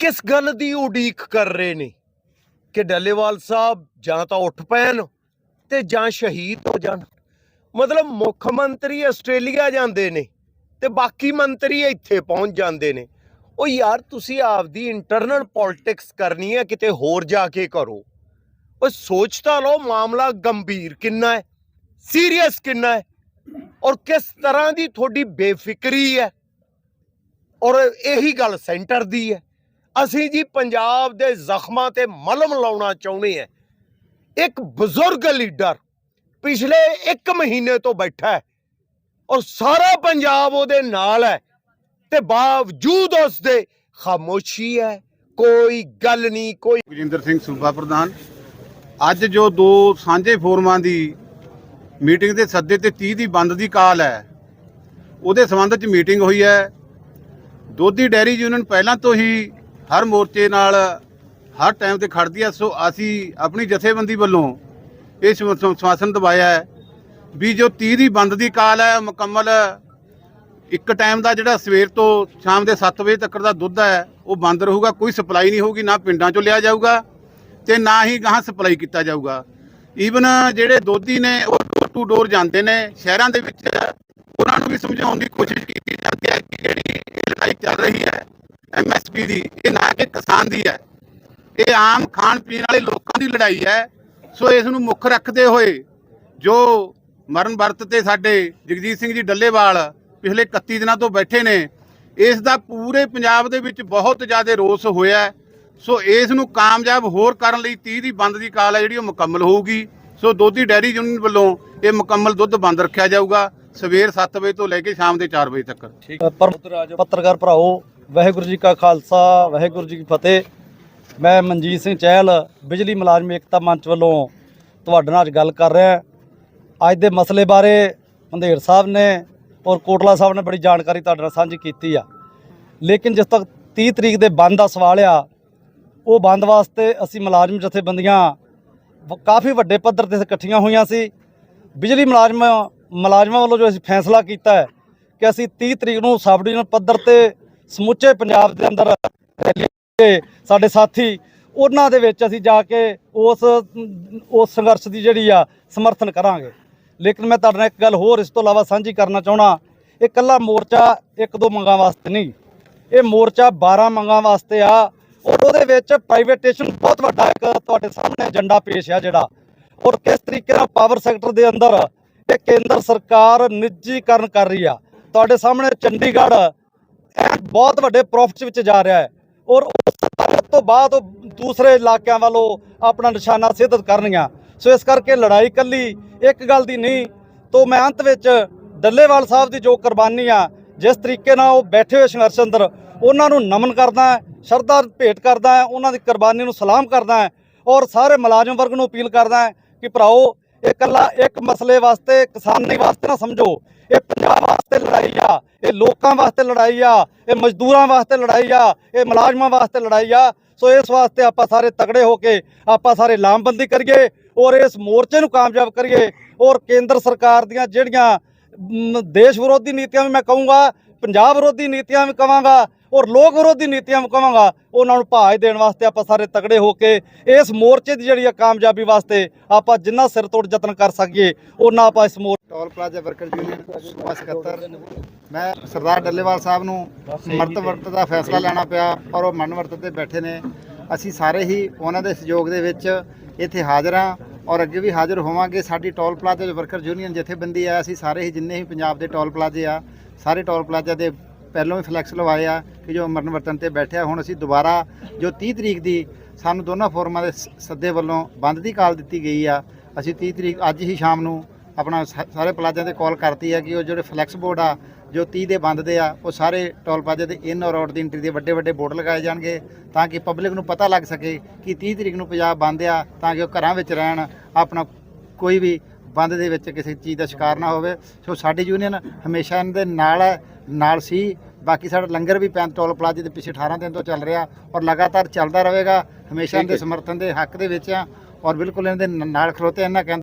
ਕਿਸ ਗੱਲ ਦੀ ਉਡੀਕ ਕਰ ਰਹੇ ਨੇ? ਕਿ ਡੱਲੇਵਾਲ ਸਾਹਿਬ ਜਾਂ ਤਾਂ ਉੱਠ ਪੈਣ ਤੇ ਜਾਂ ਸ਼ਹੀਦ ਹੋ ਜਾਣ। ਮਤਲਬ ਮੁੱਖ ਮੰਤਰੀ ਆਸਟ੍ਰੇਲੀਆ ਜਾਂਦੇ ਨੇ ਤੇ ਬਾਕੀ ਮੰਤਰੀ ਇੱਥੇ ਪਹੁੰਚ ਜਾਂਦੇ ਨੇ। ਉਹ ਯਾਰ, ਤੁਸੀਂ ਆਪਦੀ ਇੰਟਰਨਲ ਪੋਲਿਟਿਕਸ ਕਰਨੀ ਹੈ, ਕਿਤੇ ਹੋਰ ਜਾ ਕੇ ਕਰੋ। ਉਹ ਸੋਚ ਤਾਂ ਲਓ ਮਾਮਲਾ ਗੰਭੀਰ ਕਿੰਨਾ ਹੈ ਸੀਰੀਅਸ ਕਿੰਨਾ ਹੈ, ਔਰ ਕਿਸ ਤਰ੍ਹਾਂ ਦੀ ਤੁਹਾਡੀ ਬੇਫਿਕਰੀ ਹੈ, ਔਰ ਇਹੀ ਗੱਲ ਸੈਂਟਰ ਦੀ ਹੈ। ਅਸੀਂ ਜੀ ਪੰਜਾਬ ਦੇ ਜ਼ਖਮਾਂ ਤੇ ਮਲਮ ਲਾਉਣਾ ਚਾਹੁੰਦੇ ਹਾਂ। ਇੱਕ ਬਜ਼ੁਰਗ ਲੀਡਰ ਪਿਛਲੇ 1 ਮਹੀਨੇ ਤੋਂ ਬੈਠਾ ਹੈ ਔਰ ਸਾਰਾ ਪੰਜਾਬ ਉਹਦੇ ਨਾਲ ਹੈ ਤੇ ਬਾਵਜੂਦ ਉਸ ਦੇ ਖਾਮੋਸ਼ੀ ਹੈ, ਕੋਈ ਗੱਲ ਨਹੀਂ, ਕੋਈ ਗੁਜਿੰਦਰ ਸਿੰਘ ਸੂਬਾ ਪ੍ਰਧਾਨ, ਅੱਜ ਜੋ ਦੋ ਸਾਂਝੇ ਫੋਰਮਾਂ ਦੀ ਮੀਟਿੰਗ ਦੇ ਸੱਦੇ ਤੇ 30 ਦੀ ਬੰਦ ਦੀ ਕਾਲ ਹੈ, ਉਹਦੇ ਸੰਬੰਧ 'ਚ ਮੀਟਿੰਗ ਹੋਈ ਹੈ। ਦੋਧੀ ਡੈਰੀ ਯੂਨੀਅਨ ਪਹਿਲਾਂ ਤੋਂ ਹੀ ਹਰ ਮੋਰਚੇ ਨਾਲ ਹਰ ਟਾਈਮ ਤੇ ਖੜਦੀ ਹੈ ਸੋ ਅਸੀਂ ਆਪਣੀ ਜਥੇਬੰਦੀ ਵੱਲੋਂ ਇਹ ਸਮਾ- ਸਮਾ- ਦਵਾਇਆ ਹੈ ਵੀ ਜੋ 30 ਦੀ ਬੰਦ ਦੀ ਕਾਲ ਹੈ ਮੁਕੰਮਲ ਇੱਕ ਟਾਈਮ ਦਾ ਜਿਹੜਾ ਸਵੇਰ ਤੋਂ ਸ਼ਾਮ ਦੇ 7 ਵਜੇ ਤੱਕ ਦਾ ਦੁੱਧ ਹੈ, ਉਹ ਬੰਦ ਰਹੂਗਾ, ਕੋਈ ਸਪਲਾਈ ਨਹੀਂ ਹੋਊਗੀ, ਨਾ ਪਿੰਡਾਂ ਚੋਂ ਲਿਆ ਜਾਊਗਾ ਤੇ ਨਾ ਹੀ ਗਾਹਾਂ ਸਪਲਾਈ ਕੀਤਾ ਜਾਊਗਾ। ਈਵਨ ਜਿਹੜੇ ਦੋਧੀ ਨੇ, ਉਹ ਡੋਰ ਟੂ ਡੋਰ ਜਾਂਦੇ ਨੇ, ਸ਼ਹਿਰਾਂ ਦੇ ਵਿੱਚ, ਉਹਨਾਂ ਨੂੰ ਵੀ ਸਮਝਾਉਣ ਦੀ ਕੋਸ਼ਿਸ਼ ਕੀਤੀ ਜਾਂਦੀ ਹੈ ਕਿ ਜਿਹੜੀ ਲੜਾਈ ਚੱਲ ਰਹੀ ਹੈ ਐਮਐਸਪੀ ਦੀ ਇਹ ਨਾ ਕਿ ਕਿਸਾਨ ਦੀ ਹੈ। ਇਹ ਆਮ ਖਾਣ ਪੀਣ ਵਾਲੇ ਲੋਕਾਂ ਦੀ ਲੜਾਈ ਹੈ। ਸੋ ਇਸ ਨੂੰ ਮੁੱਖ ਰੱਖਦੇ ਹੋਏ ਜੋ ਮਰਨ ਵਰਤ ਤੇ ਸਾਡੇ ਜਗਜੀਤ ਸਿੰਘ ਜੀ ਡੱਲੇਵਾਲ ਪਿਛਲੇ 31 ਦਿਨਾਂ ਤੋਂ ਬੈਠੇ ਨੇ ਇਸ ਦਾ ਪੂਰੇ ਪੰਜਾਬ ਦੇ ਵਿੱਚ ਬਹੁਤ ਜ਼ਿਆਦਾ ਰੋਸ ਹੋਇਆ। ਸੋ ਇਸ ਨੂੰ ਕਾਮਯਾਬ ਹੋਰ ਕਰਨ ਲਈ 30 ਦੀ ਬੰਦ ਦੀ ਕਾਲ ਹੈ ਜਿਹੜੀ ਉਹ ਮੁਕੰਮਲ ਹੋਊਗੀ। ਸੋ ਦੋਧੀ ਡੈਰੀ ਯੂਨੀਅਨ ਵੱਲੋਂ ਇਹ ਮੁਕੰਮਲ ਦੁੱਧ ਬੰਦ ਰੱਖਿਆ ਜਾਊਗਾ ਸਵੇਰ 7 ਵਜੇ ਤੋਂ ਲੈ ਕੇ ਸ਼ਾਮ ਦੇ 4 ਵਜੇ ਤੱਕ। ਪਰ ਪੱਤਰਕਾਰ ਭਰਾਓ ਵਾਹਿਗੁਰੂ ਜੀ ਕਾ ਖਾਲਸਾ, ਵਾਹਿਗੁਰੂ ਜੀ ਕੀ ਫਤਿਹ। ਮੈਂ ਮਨਜੀਤ ਸਿੰਘ ਚਹਿਲ, ਬਿਜਲੀ ਮੁਲਾਜ਼ਮ ਏਕਤਾ ਮੰਚ ਵੱਲੋਂ ਤੁਹਾਡੇ ਨਾਲ ਅੱਜ ਗੱਲ ਕਰ ਰਿਹਾ ਅੱਜ ਦੇ ਮਸਲੇ ਬਾਰੇ ਹੰਦੇਰ ਸਾਹਿਬ ਨੇ ਔਰ ਕੋਟਲਾ ਸਾਹਿਬ ਨੇ ਬੜੀ ਜਾਣਕਾਰੀ ਤੁਹਾਡੇ ਨਾਲ ਸਾਂਝੀ ਕੀਤੀ ਆ। ਲੇਕਿਨ ਜਿਸ ਤੱਕ 30 ਤਰੀਕ ਦੇ ਬੰਦ ਦਾ ਸਵਾਲ ਆ, ਉਹ ਬੰਦ ਵਾਸਤੇ ਅਸੀਂ ਮੁਲਾਜ਼ਮ ਜਥੇਬੰਦੀਆਂ ਵ- ਕਾਫੀ ਵੱਡੇ ਪੱਧਰ ਤੇ ਇਕੱਠੀਆਂ ਹੋਈਆਂ ਸੀ। ਬਿਜਲੀ ਮੁਲਾਜ਼ਮ, ਮੁਲਾਜ਼ਮਾਂ ਵੱਲੋਂ ਜੋ ਅਸੀਂ ਫੈਸਲਾ ਕੀਤਾ ਹੈ ਕਿ ਅਸੀਂ 30 ਤਰੀਕ ਨੂੰ ਸਬ ਡਿਵੀਜ਼ਨ ਪੱਧਰ ਤੇ ਸਮੁੱਚੇ ਪੰਜਾਬ ਦੇ ਅੰਦਰ ਰੈਲੀ ਸਾਡੇ ਸਾਥੀ, ਉਹਨਾਂ ਦੇ ਵਿੱਚ ਅਸੀਂ ਜਾ ਕੇ ਉਸ ਉਸ ਸੰਘਰਸ਼ ਦੀ ਜਿਹੜੀ ਆ ਸਮਰਥਨ ਕਰਾਂਗੇ। ਲੇਕਿਨ ਮੈਂ ਤੁਹਾਡੇ ਨਾਲ ਇੱਕ ਗੱਲ ਹੋਰ ਇਸ ਤੋਂ ਇਲਾਵਾ ਸਾਂਝੀ ਕਰਨਾ ਚਾਹਣਾ ਇਹ ਕੱਲਾ ਮੋਰਚਾ ਇੱਕ ਦੋ ਮੰਗਾਂ ਵਾਸਤੇ ਨਹੀਂ। ਇਹ ਮੋਰਚਾ 12 ਮੰਗਾਂ ਵਾਸਤੇ ਆ, ਔਰ ਉਹਦੇ ਵਿੱਚ ਪ੍ਰਾਈਵੇਟੇਸ਼ਨ ਬਹੁਤ ਵੱਡਾ ਇੱਕ ਤੁਹਾਡੇ ਸਾਹਮਣੇ ਏਜੰਡਾ ਪੇਸ਼ ਆ ਜਿਹੜਾ। ਔਰ ਕਿਸ ਤਰੀਕੇ ਨਾਲ ਪਾਵਰ ਸੈਕਟਰ ਦੇ ਅੰਦਰ ਇਹ ਕੇਂਦਰ ਸਰਕਾਰ ਨਿੱਜੀਕਰਨ ਕਰ ਰਹੀ ਆ। ਤੁਹਾਡੇ ਸਾਹਮਣੇ ਚੰਡੀਗੜ੍ਹ ਬਹੁਤ ਵੱਡੇ ਪ੍ਰੋਫਿਟਸ ਵਿੱਚ ਜਾ ਰਿਹਾ ਹੈ। ਔਰ ਉਸ ਤੋਂ ਬਾਅਦ ਉਹ ਦੂਸਰੇ ਇਲਾਕਿਆਂ ਵੱਲੋਂ ਆਪਣਾ ਨਿਸ਼ਾਨਾ ਸਿੱਧਤ ਕਰਨਗੀਆਂ। ਸੋ ਇਸ ਕਰਕੇ ਲੜਾਈ ਕੱਲੀ ਇੱਕ ਗੱਲ ਦੀ ਨਹੀਂ, ਤੋਂ ਮੈਂ ਅੰਤ ਵਿੱਚ ਡੱਲੇਵਾਲ ਸਾਹਿਬ ਦੀ ਜੋ ਕੁਰਬਾਨੀ ਆ, ਜਿਸ ਤਰੀਕੇ ਨਾਲ ਉਹ ਬੈਠੇ ਹੋਏ ਸੰਘਰਸ਼ ਅੰਦਰ, ਉਹਨਾਂ ਨੂੰ ਨਮਨ ਕਰਦਾ ਸ਼ਰਧਾ ਭੇਟ ਕਰਦਾ ਉਹਨਾਂ ਦੀ ਕੁਰਬਾਨੀ ਨੂੰ ਸਲਾਮ ਕਰਦਾ ਹੈ ਔਰ ਸਾਰੇ ਮੁਲਾਜ਼ਮ ਵਰਗ ਨੂੰ ਅਪੀਲ ਕਰਦਾ ਕਿ ਭਰਾਓ ਇਹ ਇਕੱਲਾ ਇੱਕ ਮਸਲੇ ਵਾਸਤੇ, ਕਿਸਾਨੀ ਵਾਸਤੇ ਨਾ ਸਮਝੋ ਇਹ ਪੰਜਾਬ ਵਾਸਤੇ ਲੜਾਈ ਆ, ਇਹ ਲੋਕਾਂ ਵਾਸਤੇ ਲੜਾਈ ਆ, ਇਹ ਮਜ਼ਦੂਰਾਂ ਵਾਸਤੇ ਲੜਾਈ ਆ, ਇਹ ਮੁਲਾਜ਼ਮਾਂ ਵਾਸਤੇ ਲੜਾਈ ਆ। ਸੋ ਇਸ ਵਾਸਤੇ ਆਪਾਂ ਸਾਰੇ ਤਗੜੇ ਹੋ ਕੇ ਆਪਾਂ ਸਾਰੇ ਲਾਮਬੰਦੀ ਕਰੀਏ ਔਰ ਇਸ ਮੋਰਚੇ ਨੂੰ ਕਾਮਯਾਬ ਕਰੀਏ ਔਰ ਕੇਂਦਰ ਸਰਕਾਰ ਦੀਆਂ ਜਿਹੜੀਆਂ ਦੇਸ਼ ਵਿਰੋਧੀ ਨੀਤੀਆਂ ਵੀ ਮੈਂ ਕਹੂੰਗਾ, ਪੰਜਾਬ ਵਿਰੋਧੀ ਨੀਤੀਆਂ ਵੀ ਕਵਾਂਗਾ ਔਰ ਲੋਕ ਵਿਰੋਧੀ ਨੀਤੀਆਂ ਵੀ ਕਵਾਂਗਾ, ਉਹਨਾਂ ਨੂੰ ਭਾਜ ਦੇਣ ਵਾਸਤੇ ਆਪਾਂ ਸਾਰੇ ਤਗੜੇ ਹੋ ਕੇ ਇਸ ਮੋਰਚੇ ਦੀ ਜਿਹੜੀ ਆ ਕਾਮਯਾਬੀ ਵਾਸਤੇ ਆਪਾਂ ਜਿੰਨਾ ਸਿਰ ਤੋੜ ਯਤਨ ਕਰ ਸਕੀਏ ਉਹਨਾਂ ਆਪਾਂ ਇਸ Mor toll plaza worker union ਸੂਬਾ ਸਕੱਤਰ। ਮੈਂ ਸਰਦਾਰ ਡੱਲੇਵਾਲ ਸਾਹਿਬ ਨੂੰ ਮਰਤ ਵਰਤ ਦਾ ਫੈਸਲਾ ਲੈਣਾ ਪਿਆ ਔਰ ਉਹ ਮਨ ਵਰਤ ਤੇ ਬੈਠੇ ਨੇ। ਅਸੀਂ ਸਾਰੇ ਹੀ ਉਹਨਾਂ ਦੇ ਸਹਿਯੋਗ ਦੇ ਵਿੱਚ ਇੱਥੇ ਹਾਜ਼ਰ ਹਾਂ ਔਰ ਅੱਗੇ ਵੀ ਹਾਜ਼ਰ ਹੋਵਾਂਗੇ। ਸਾਡੀ ਟੋਲ ਪਲਾਜ਼ਾ ਵਰਕਰ ਯੂਨੀਅਨ ਜਥੇਬੰਦੀ ਆ। ਅਸੀਂ ਸਾਰੇ ਹੀ ਜਿੰਨੇ ਹੀ ਪੰਜਾਬ ਦੇ ਟੋਲ ਪਲਾਜ਼ੇ ਆ, ਸਾਰੇ ਟੋਲ ਪਲਾਜ਼ਾ ਦੇ ਪਹਿਲਾਂ ਵੀ ਫਲੈਕਸ ਲਵਾਏ ਆ ਕਿ ਜੋ ਮਰਨ ਵਰਤਨ ਤੇ ਬੈਠਿਆ। ਹੁਣ ਅਸੀਂ ਦੁਬਾਰਾ ਜੋ 30 ਤਰੀਕ ਦੀ ਸਾਨੂੰ ਦੋਨਾਂ ਫੋਰਮਾਂ ਦੇ ਸੱਦੇ ਵੱਲੋਂ ਬੰਦ ਦੀ ਕਾਲ ਦਿੱਤੀ ਗਈ ਆ। ਅਸੀਂ 30 ਤਰੀਕ ਅੱਜ ਹੀ ਸ਼ਾਮ ਨੂੰ ਆਪਣਾ ਸਾ- ਸਾਰੇ ਪਲਾਜ਼ਿਆਂ ਤੇ ਕਾਲ ਕਰਤੀ ਹੈ ਕਿ ਉਹ ਜਿਹੜੇ ਫਲੈਕਸ ਬੋਰਡ ਆ ਜੋ 30 ਦੇ ਬੰਦ ਦੇ ਆ ਉਹ ਸਾਰੇ ਟੋਲ ਪਲਾਜ਼ੇ ਦੇ ਇਨ ਔਰ ਆਊਟ ਦੀ ਐਂਟਰੀ ਦੇ ਵੱਡੇ ਵੱਡੇ ਬੋਰਡ ਲਗਾਏ ਜਾਣਗੇ ਤਾਂ ਕਿ ਪਬਲਿਕ ਨੂੰ ਪਤਾ ਲੱਗ ਸਕੇ ਕਿ 30 ਤਰੀਕ ਨੂੰ ਪੰਜਾਬ ਬੰਦ ਆ ਤਾਂ ਕਿ ਉਹ ਘਰਾਂ ਵਿੱਚ ਰਹਿਣ ਆਪਣਾ ਕੋਈ ਵੀ ਬੰਦ ਦੇ ਵਿੱਚ ਕਿਸੇ ਚੀਜ਼ ਦਾ ਸ਼ਿਕਾਰ ਨਾ ਹੋਵੇ। ਸੋ ਸਾਡੀ ਯੂਨੀਅਨ ਹਮੇਸ਼ਾ ਇਹਨਾਂ ਦੇ ਨਾਲ ਹੈ ਨਾਲ ਸੀ। ਬਾਕੀ ਸਾਡਾ ਲੰਗਰ ਵੀ ਪੈਂ ਟੋਲ ਪਲਾਜ਼ੇ ਦੇ ਪਿੱਛੇ 18 ਦਿਨ ਤੋਂ ਚੱਲ ਰਿਹਾ ਔਰ ਲਗਾਤਾਰ ਚੱਲਦਾ ਰਹੇਗਾ। ਹਮੇਸ਼ਾ ਇਹਨਾਂ ਦੇ ਸਮਰਥਨ ਦੇ ਹੱਕ ਦੇ ਵਿੱਚ ਆ ਔਰ ਬਿਲਕੁਲ ਇਹਨਾਂ ਦੇ ਨ- ਨਾਲ ਖਲੋਤੇ ਇਹਨਾਂ ਕਹਿੰਦੇ